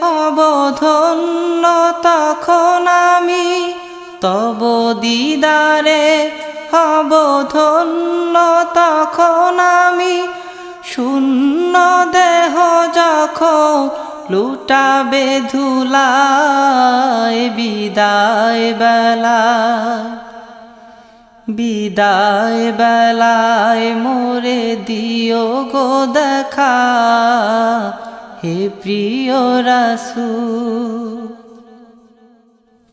হব ধন্য তখন আমি, তব দিদারে হব ধন্য তখন আমি। শূন্য দেহ যখন লুটাবে ধুলায়, বিদায় বেলায় বিদায় বেলায় মোরে দিও গো দেখা। হে প্রিয় রাসু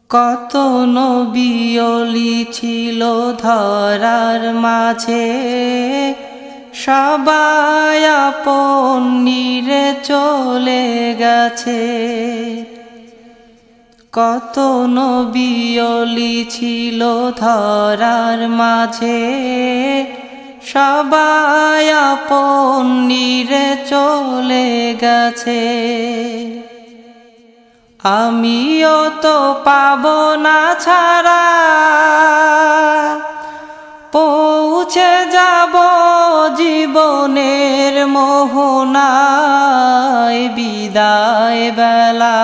কত নবিয়লি ছিল ধরার মাঝে। সবাই আপন নিরে চলে গেছে। কত নবিয়লি ছিল ধরার মাঝে। সবাই আপন নিরে চলে গেছে। আমিও তো পাব না ছাড়া। পৌঁছে যাব জীবনের মোহনায় বিদায় বেলা।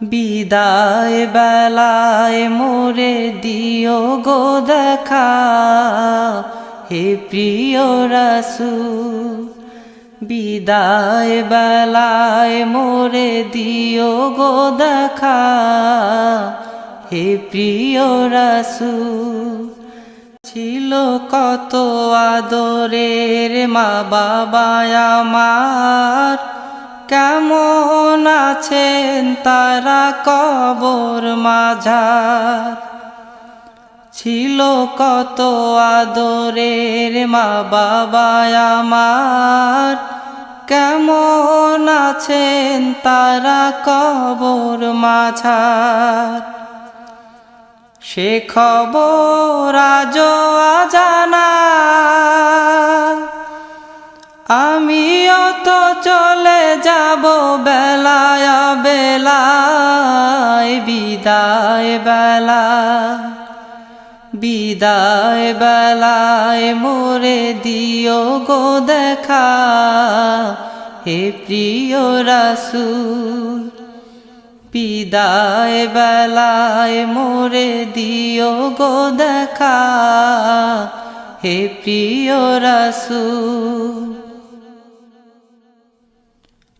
বিদায় বেলায় মোরে দিও গো দেখা। হে প্রিয় রাসু বিদায় বেলায় মোরে দিও গো দেখা। হে প্রিয় রাসু ছিল কত আদরের মা বাবা আমার। কেমন আছেন তারা কবর মাঝার? ছিল কত আদরের মা বাবা আমার। কেমন আছেন তারা কবর মাঝার? সে খবর আজ জানা আমিও তো চলে যাব বেলায় বেলায়, বিদায় বেলা। বিদায় বেলায় মোরে দিও গো দেখা, হে প্রিয় রাসুল। বিদায় বেলায় মোরে দিও গো দেখা, হে প্রিয় রাসুল।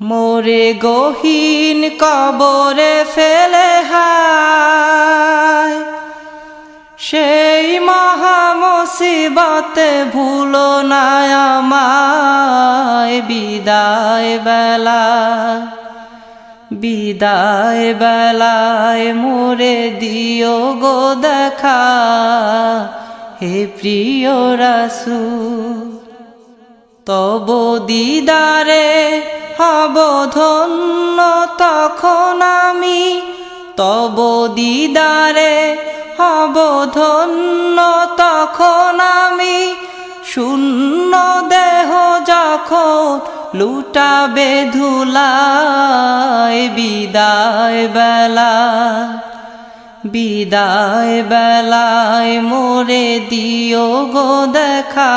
মোরে গহীন কবরে ফেলে হায়। সেই মহামসিবতে ভুলো না আমায়। বিদায় বেলা বিদায় বেলায় মোরে দিও গো দেখা। হে প্রিয় রাসু তব দিদারে হব ধন্য তখন আমি। তব দিদারে হব ধন্য তখন আমি। শূন্য দেহ যখন লুটাবে ধুলায় বিদায় বেলা, বিদায় বেলায় মোরে দিও গো দেখা।